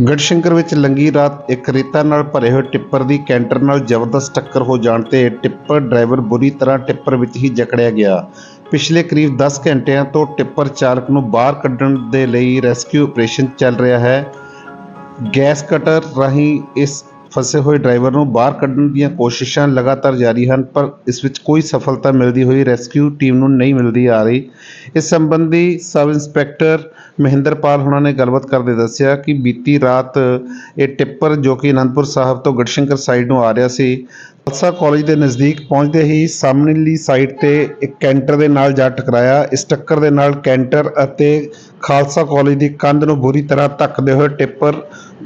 ਗੜਸ਼ੰਕਰ ਵਿੱਚ ਲੰਗੀ ਰਾਤ ਇੱਕ ਰੇਤਾ ਨਾਲ ਭਰੇ ਹੋਏ ਟਿੱਪਰ ਦੀ ਕੈਂਟਰ ਨਾਲ ਜ਼ਬਰਦਸਤ ਟੱਕਰ ਹੋ ਜਾਣ ਤੇ ਟਿੱਪਰ ਡਰਾਈਵਰ ਬੁਰੀ ਤਰ੍ਹਾਂ ਟਿੱਪਰ ਵਿੱਚ ਹੀ ਜਕੜਿਆ ਗਿਆ। ਪਿਛਲੇ ਕਰੀਬ 10 ਘੰਟਿਆਂ ਤੋਂ ਟਿੱਪਰ ਚਾਲਕ ਨੂੰ ਬਾਹਰ ਕੱਢਣ ਦੇ ਲਈ ਰੈਸਕਿਊ ਆਪਰੇਸ਼ਨ ਚੱਲ ਰਿਹਾ ਹੈ। ਗੈਸ ਕਟਰ ਰਾਹੀਂ ਇਸ ਫਸੇ ਹੋਏ ਡਰਾਈਵਰ ਨੂੰ ਬਾਹਰ ਕੱਢਣ ਦੀਆਂ ਕੋਸ਼ਿਸ਼ਾਂ ਲਗਾਤਾਰ ਜਾਰੀ ਹਨ, ਪਰ ਇਸ ਵਿੱਚ ਕੋਈ ਸਫਲਤਾ ਮਿਲਦੀ ਹੋਈ ਰੈਸਕਿਊ ਟੀਮ ਨੂੰ ਨਹੀਂ ਮਿਲਦੀ ਆ ਰਹੀ। ਇਸ ਸੰਬੰਧੀ ਸਬ ਇੰਸਪੈਕਟਰ ਮਹਿੰਦਰਪਾਲ ਹੁਣਾਂ ਨੇ ਗੱਲਬਾਤ ਕਰਦੇ ਦੱਸਿਆ ਕਿ ਬੀਤੀ ਰਾਤ ਇਹ ਟਿੱਪਰ ਜੋ ਕਿ ਅਨੰਦਪੁਰ ਸਾਹਿਬ ਤੋਂ ਗੜਸ਼ੰਕਰ ਸਾਈਡ ਨੂੰ ਆ ਰਿਹਾ ਸੀ ਖਾਲਸਾ ਕਾਲਜ ਦੇ ਨਜ਼ਦੀਕ ਪਹੁੰਚਦੇ ਹੀ ਸਾਹਮਣੇਲੀ ਸਾਈਡ ਤੇ ਇੱਕ ਕੈਂਟਰ ਦੇ ਨਾਲ ਜਾ ਟਕਰਾਇਆ। ਇਸ ਟੱਕਰ ਦੇ ਨਾਲ ਕੈਂਟਰ ਅਤੇ ਖਾਲਸਾ ਕਾਲਜ ਦੀ ਕੰਧ ਨੂੰ ਬੁਰੀ ਤਰ੍ਹਾਂ ਧੱਕਦੇ ਹੋਏ ਟਿੱਪਰ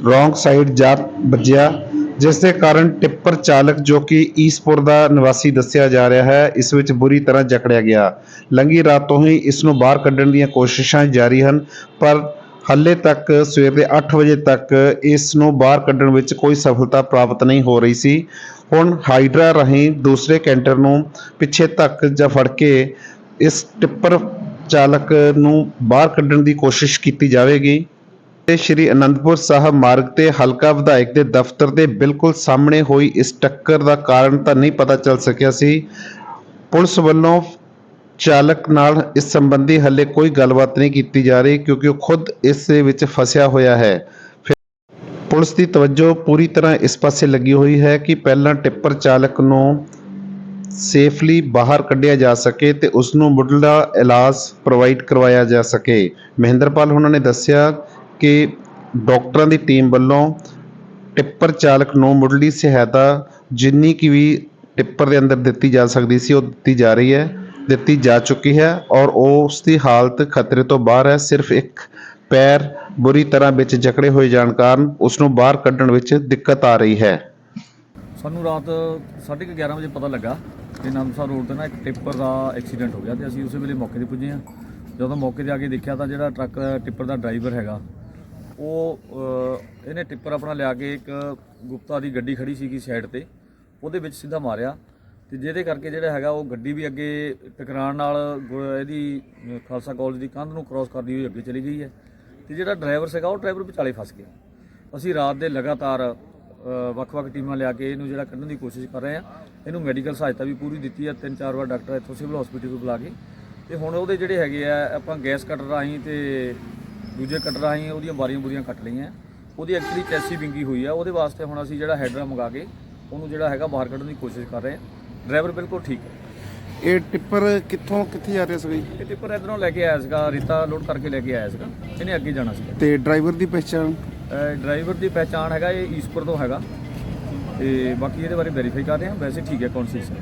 ਰੋਂਗ ਸਾਈਡ ਜਾ ਵੱਜਿਆ। ਜਿਸ ਦੇ ਕਾਰਨ ਟਿੱਪਰ ਚਾਲਕ ਜੋ ਕਿ ਈਸਪੁਰ ਦਾ ਨਿਵਾਸੀ ਦੱਸਿਆ ਜਾ ਰਿਹਾ ਹੈ, ਇਸ ਵਿੱਚ ਬੁਰੀ ਤਰ੍ਹਾਂ ਜਕੜਿਆ ਗਿਆ। ਲੰਗੀ ਰਾਤ ਤੋਂ ਹੀ ਇਸ ਨੂੰ ਬਾਹਰ ਕੱਢਣ ਦੀਆਂ ਕੋਸ਼ਿਸ਼ਾਂ ਜਾਰੀ ਹਨ, ਪਰ ਹਾਲੇ ਤੱਕ ਸਵੇਰ ਦੇ 8 ਵਜੇ ਤੱਕ ਇਸ ਨੂੰ ਬਾਹਰ ਕੱਢਣ ਵਿੱਚ ਕੋਈ ਸਫਲਤਾ ਪ੍ਰਾਪਤ ਨਹੀਂ ਹੋ ਰਹੀ ਸੀ। ਹੁਣ ਹਾਈਡਰਾ ਰਾਹੀਂ ਦੂਸਰੇ ਕੈਂਟਰ ਨੂੰ ਪਿੱਛੇ ਤੱਕ ਜਾਂ ਫੜ ਕੇ ਇਸ ਟਿੱਪਰ ਚਾਲਕ ਨੂੰ ਬਾਹਰ ਕੱਢਣ ਦੀ ਕੋਸ਼ਿਸ਼ ਕੀਤੀ ਜਾਵੇਗੀ। ਤੇ ਸ਼੍ਰੀ ਅਨੰਦਪੁਰ ਸਾਹਿਬ ਮਾਰਗ ਤੇ ਹਲਕਾ ਵਿਧਾਇਕ ਦੇ ਦਫ਼ਤਰ ਦੇ ਬਿਲਕੁਲ ਸਾਹਮਣੇ ਹੋਈ ਇਸ ਟੱਕਰ ਦਾ ਕਾਰਨ ਤਾਂ ਨਹੀਂ ਪਤਾ ਚੱਲ ਸਕਿਆ ਸੀ। ਪੁਲਿਸ ਵੱਲੋਂ ਚਾਲਕ ਨਾਲ ਇਸ ਸੰਬੰਧੀ ਹੱਲੇ ਕੋਈ ਗੱਲਬਾਤ ਨਹੀਂ ਕੀਤੀ ਜਾ ਰਹੀ ਕਿਉਂਕਿ ਉਹ ਖੁਦ ਇਸ ਦੇ ਵਿੱਚ ਫਸਿਆ ਹੋਇਆ ਹੈ। ਪੁਲਿਸ ਦੀ ਤਵੱਜੋ ਪੂਰੀ ਤਰ੍ਹਾਂ ਇਸ ਪਾਸੇ ਲੱਗੀ ਹੋਈ ਹੈ ਕਿ ਪਹਿਲਾਂ ਟਿੱਪਰ ਚਾਲਕ ਨੂੰ ਸੇਫਲੀ ਬਾਹਰ ਕੱਢਿਆ ਜਾ ਸਕੇ ਤੇ ਉਸ ਨੂੰ ਮੁੱਢਲਾ ਇਲਾਜ ਪ੍ਰੋਵਾਈਡ ਕਰਵਾਇਆ ਜਾ ਸਕੇ। ਮਹਿੰਦਰਪਾਲ, ਉਹਨਾਂ ਨੇ ਦੱਸਿਆ ਕਿ ਡਾਕਟਰਾਂ ਦੀ ਟੀਮ ਵੱਲੋਂ ਟਿੱਪਰ ਚਾਲਕ ਨੂੰ ਮੁੱਢਲੀ ਸਹਾਇਤਾ ਜਿੰਨੀ ਕਿ ਵੀ ਟਿੱਪਰ ਦੇ ਅੰਦਰ ਦਿੱਤੀ ਜਾ ਸਕਦੀ ਸੀ, ਉਹ ਦਿੱਤੀ ਜਾ ਰਹੀ ਹੈ, ਦਿੱਤੀ ਜਾ ਚੁੱਕੀ ਹੈ ਔਰ ਉਸ ਦੀ ਹਾਲਤ ਖਤਰੇ ਤੋਂ ਬਾਹਰ ਹੈ, ਸਿਰਫ ਇੱਕ ਪੈਰ ਬੁਰੀ ਤਰ੍ਹਾਂ ਵਿੱਚ ਜਕੜੇ ਹੋਏ ਜਾਣ ਕਾਰਨ ਉਸ ਨੂੰ ਬਾਹਰ ਕੱਢਣ ਵਿੱਚ ਦਿੱਕਤ ਆ ਰਹੀ ਹੈ। ਸਾਨੂੰ ਰਾਤ 11:30 ਵਜੇ ਪਤਾ ਲੱਗਾ ਕਿ ਨੰਦਸਾ ਰੋਡ ਤੇ ਨਾ ਇੱਕ ਟਿੱਪਰ ਦਾ ਐਕਸੀਡੈਂਟ ਹੋ ਗਿਆ ਤੇ ਅਸੀਂ ਉਸੇ ਵੇਲੇ ਮੌਕੇ ਤੇ ਪੁੱਜੇ ਹਾਂ। ਜਦੋਂ ਮੌਕੇ ਤੇ ਆ ਕੇ ਦੇਖਿਆ ਤਾਂ ਜਿਹੜਾ ਟਰੱਕ ਟਿੱਪਰ ਦਾ ਡਰਾਈਵਰ ਹੈਗਾ ਉਹ ਇਹਨੇ ਟਿੱਪਰ ਆਪਣਾ ਲਿਆ ਕੇ ਇੱਕ ਗੁਪਤਾ ਦੀ ਗੱਡੀ ਖੜੀ ਸੀਗੀ ਸਾਈਡ ਤੇ, ਉਹਦੇ ਵਿੱਚ ਸਿੱਧਾ ਮਾਰਿਆ। ਤੇ ਜਿਹਦੇ ਕਰਕੇ ਜਿਹੜਾ ਹੈਗਾ, ਉਹ ਗੱਡੀ ਵੀ ਅੱਗੇ ਟਕਰਾਉਣ ਨਾਲ ਗੁ- ਇਹਦੀ ਖਾਲਸਾ ਕਾਲਜ ਦੀ ਕੰਧ ਨੂੰ ਕ੍ਰਾਸ ਕਰਦੀ ਹੋਈ ਅੱਗੇ ਚਲੀ ਗਈ ਹੈ। ਤੇ ਜਿਹੜਾ ਡਰਾਈਵਰ ਸੀਗਾ, ਉਹ ਡਰਾਈਵਰ ਵਿਚਾਲੇ ਫਸ ਗਿਆ। ਅਸੀਂ ਰਾਤ ਦੇ ਲਗਾਤਾਰ ਵੱਖ-ਵੱਖ ਟੀਮਾਂ ਲਿਆ ਕੇ ਇਹਨੂੰ ਜਿਹੜਾ ਕੱਢਣ ਦੀ ਕੋਸ਼ਿਸ਼ ਕਰ ਰਹੇ ਆ ਇਹਨੂੰ ਮੈਡੀਕਲ ਸਹਾਇਤਾ ਵੀ ਪੂਰੀ ਦਿੱਤੀ ਆ ਤਿੰਨ ਚਾਰ ਵਾਰ ਡਾਕਟਰ ਇੱਥੋਂ ਸਿਵਲ ਹਸਪੀਟਲ ਤੋਂ ਬੁਲਾ ਕੇ। ਤੇ ਹੁਣ ਉਹਦੇ ਜਿਹੜੇ ਹੈਗੇ ਆ, ਆਪਾਂ ਗੈਸ ਕਟਰ ਰਾਹੀਂ ਤੇ ਦੂਜੇ ਕਟਰ ਰਾਹੀਂ ਉਹਦੀਆਂ ਬਾਰੀਆਂ ਬੁਰੀਆਂ ਕੱਟ ਲਈਆਂ। ਉਹਦੀ ਐਕਚੁਅਲੀ ਚੈਸੀ ਵਿੰਗੀ ਹੋਈ ਆ। ਉਹਦੇ ਵਾਸਤੇ ਹੁਣ ਅਸੀਂ ਜਿਹੜਾ ਹੈਡਰਾ ਮੰਗਾ ਕੇ ਉਹਨੂੰ ਜਿਹੜਾ ਹੈਗਾ ਬਾਹਰ ਕੱਢਣ ਦੀ ਕੋਸ਼ਿਸ਼ ਕਰ ਰਹੇ ਆ ਡਰਾਈਵਰ ਬਿਲਕੁਲ ਠੀਕ ਹੈ। ਇਹ ਟਿੱਪਰ ਕਿੱਥੋਂ ਕਿੱਥੇ ਜਾ ਰਿਹਾ ਸੀ ਇਹ ਟਿੱਪਰ ਇਧਰੋਂ ਲੈ ਕੇ ਆਇਆ ਸੀਗਾ ਰੇਤਾ ਲੋਡ ਕਰਕੇ ਲੈ ਕੇ ਆਇਆ ਸੀਗਾ। ਇਹਨੇ ਅੱਗੇ ਜਾਣਾ ਸੀਗਾ। ਤੇ ਡਰਾਈਵਰ ਦੀ ਪਛਾਣ ਡਰਾਈਵਰ ਦੀ ਪਹਿਚਾਣ ਹੈਗਾ ਇਹ ਈਸਪੁਰ ਤੋਂ ਹੈਗਾ। ਤੇ ਬਾਕੀ ਇਹਦੇ ਬਾਰੇ ਵੈਰੀਫਾਈ ਕਰ ਰਹੇ ਹਾਂ। ਵੈਸੇ ਠੀਕ ਹੈ ਕੌਨਸ਼ੀਅਸ ਹੈ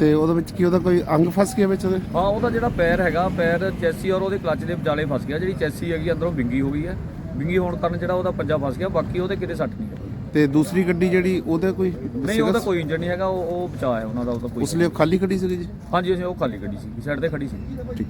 ਤੇ ਉਹਦੇ ਵਿੱਚ ਕੀ ਉਹਦਾ ਕੋਈ ਅੰਗ ਫਸ ਗਿਆ ਵਿੱਚ ਉਹਦੇ? ਹਾਂ ਉਹਦਾ ਜਿਹੜਾ ਪੈਰ ਹੈਗਾ ਪੈਰ ਚੈਸੀ ਔਰ ਉਹਦੇ ਕਲੱਚ ਦੇ ਵਿਚਾਲੇ ਫਸ ਗਿਆ। ਜਿਹੜੀ ਚੈਸੀ ਹੈਗੀ ਅੰਦਰੋਂ ਵਿੰਗੀ ਹੋ ਗਈ ਹੈ। ਵਿੰਗੀ ਹੋਣ ਕਾਰਨ ਜਿਹੜਾ ਉਹਦਾ ਪੰਜਾ ਫਸ ਗਿਆ ਬਾਕੀ ਉਹਦੇ ਕਿਤੇ ਸੱਟ ਨਹੀਂ ਤੇ ਦੂਸਰੀ ਗੱਡੀ ਜਿਹੜੀ ਉਹਦਾ ਕੋਈ ਨਹੀਂ ਉਹਦਾ ਕੋਈ ਇੰਜਨ ਨਹੀਂ ਹੈਗਾ ਉਹ ਉਹ ਬਚਾਅ ਹੈ ਉਹਨਾਂ ਦਾ ਉਹਦਾ ਕੋਈ ਉਸ ਲਈ ਉਹ ਖਾਲੀ ਖੜੀ ਸੀ ਜੀ? ਹਾਂਜੀ ਅਸੀਂ ਉਹ ਖਾਲੀ ਗੱਡੀ ਸੀ ਸਾਈਡ ਤੇ ਖੜੀ ਸੀ। ਠੀਕ